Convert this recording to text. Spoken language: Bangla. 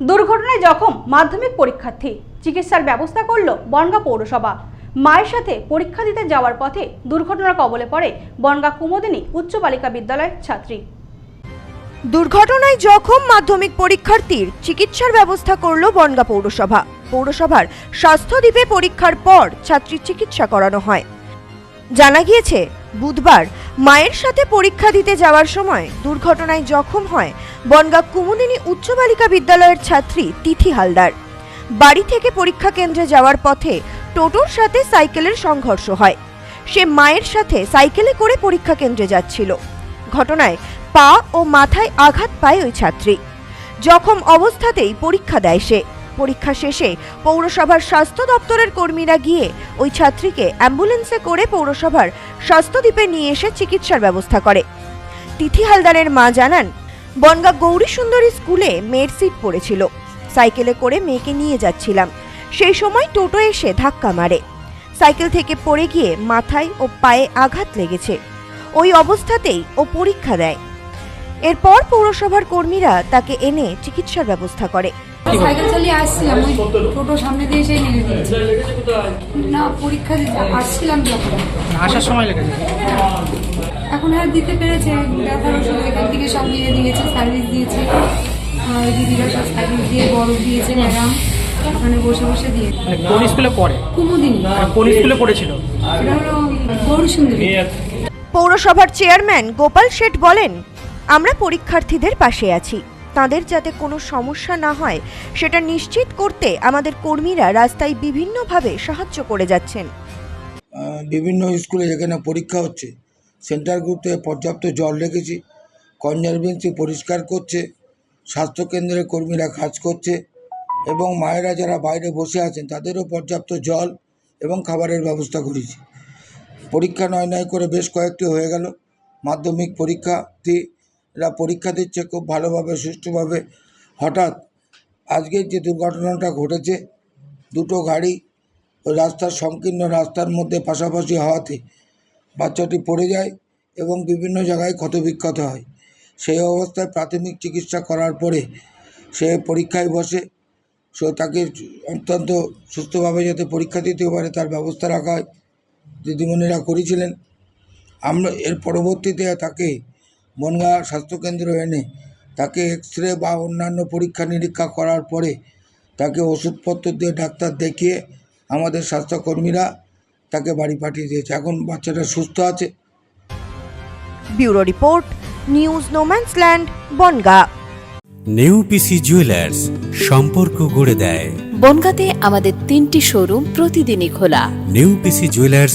দুর্ঘটনায় জখম মাধ্যমিক পরীক্ষার্থী। চিকিৎসার ব্যবস্থা করল বনগা পৌরসভা। মায়ের সাথে পরীক্ষা দিতে যাওয়ার পথে দুর্ঘটনার কবলে পড়ে বনগা কুমোদিনী উচ্চ বালিকা বিদ্যালয়ের ছাত্রী। দুর্ঘটনায় জখম মাধ্যমিক পরীক্ষার্থীর চিকিৎসার ব্যবস্থা করল বনগা পৌরসভা। পৌরসভার স্বাস্থ্য স্বাস্থ্যদ্বীপে পরীক্ষার পর ছাত্রীর চিকিৎসা করানো হয়। জানা গিয়েছে, বুধবার মায়ের সাথে পরীক্ষা দিতে যাওয়ার সময় দুর্ঘটনায় জখম হয় বনগা কুমুদিনী উচ্চ বালিকা বিদ্যালয়ের ছাত্রী তিথি হালদার। বাড়ি থেকে পরীক্ষা কেন্দ্রে যাওয়ার পথে টোটোর সাথে সাইকেলের সংঘর্ষ হয়। সে মায়ের সাথে সাইকেলে করে পরীক্ষা কেন্দ্রে যাচ্ছিল। ঘটনায় পা ও মাথায় আঘাত পায় ওই ছাত্রী। জখম অবস্থাতেই পরীক্ষা দেয় সে। পরীক্ষা শেষে পৌরসভার স্বাস্থ্য দপ্তরের কর্মীরা গিয়ে ওই ছাত্রীকে অ্যাম্বুলেন্সে করে পৌরসভার স্বাস্থ্যদ্বীপে নিয়ে এসে চিকিৎসার ব্যবস্থা করে। তিথি হালদারের মা জানান, বনগা গৌরী সুন্দরী স্কুলে মেয়ের সিট পড়েছিল। সাইকেলে করে মেয়েকে নিয়ে যাচ্ছিলাম। সেই সময় টোটো এসে ধাক্কা মারে। সাইকেল থেকে পড়ে গিয়ে মাথায় ও পায়ে আঘাত লেগেছে। ওই অবস্থাতেই ও পরীক্ষা দেয়। এরপর পৌরসভার কর্মীরা তাকে এনে চিকিৎসার ব্যবস্থা করে। সাইকেল চালিয়ে আসছিলাম ওই টোটো সামনে দিয়ে এসে নেমে দিয়েছে। না পরীক্ষা দিতে আসছিলাম যখন। আসার সময় লেগেছে? এখন আর দিতে পেরেছে ব্যথার ওষুধ এখান থেকে সব নিয়ে দিয়েছে সার্ভিস দিয়েছে। দিদিরা সব সার্ভিস দিয়ে বরফ দিয়েছে ম্যাডাম। ওখানে বসে বসে দিয়ে। মানে কোন স্কুলে পড়ে? কুমুদিন। কোন স্কুলে পড়েছিল? হলো পৌরসভার চেয়ারম্যান গোপাল শেঠ বলেন আমরা পরীক্ষার্থীদের পাশে আছি। তাদের যাতে কোনো সমস্যা না হয়, সেটা নিশ্চিত করতে আমাদের কর্মীরা রাস্তায় বিভিন্নভাবে সাহায্য করে যাচ্ছেন। বিভিন্ন স্কুলে যেখানে পরীক্ষা হচ্ছে, সেন্টার গ্রুপে পর্যাপ্ত জল রেখেছি, কনজারভেন্সি পরিষ্কার করছে, স্বাস্থ্যকেন্দ্রের কর্মীরা কাজ করছে এবং মায়েরা যারা বাইরে বসে আছেন, তাদেরও পর্যাপ্ত জল এবং খাবারের ব্যবস্থা করেছি। পরীক্ষা নয় নয় করে বেশ কয়েকটি হয়ে গেল। মাধ্যমিক পরীক্ষার্থীরা পরীক্ষা দিচ্ছে খুব ভালোভাবে, সুষ্ঠুভাবে। হঠাৎ আজকের যে দুর্ঘটনাটা ঘটেছে, দুটো গাড়ি ওই রাস্তার সংকীর্ণ রাস্তার মধ্যে পাশাপাশি হওয়াতে বাচ্চাটি পড়ে যায় এবং বিভিন্ন জায়গায় ক্ষতবিক্ষত হয়। সেই অবস্থায় প্রাথমিক চিকিৎসা করার পরে সে পরীক্ষায় বসে, সে তাকে অত্যন্ত সুস্থভাবে যাতে পরীক্ষা দিতে পারে তার ব্যবস্থা রাখা হয়। দিদিমণিরা করেছিলেন। আমরা এর পরবর্তীতে তাকে বনগাঁ স্বাস্থ্যকেন্দ্র এনে তাকে এক্স রে বা অন্যান্য পরীক্ষা নিরীক্ষা করার পরে তাকে ওষুধপত্র দিয়ে ডাক্তার দেখিয়ে আমাদের স্বাস্থ্যকর্মীরা তাকে বাড়ি পাঠিয়ে দিয়েছে। এখন বাচ্চাটা সুস্থ আছে। Bureau report news no man's land Bangaon. New PC jewellers সম্পর্ক গড়ে দেয়। বনগাঁতে আমাদের তিনটি শোরুম প্রতিদিনই খোলা। New PC jewellers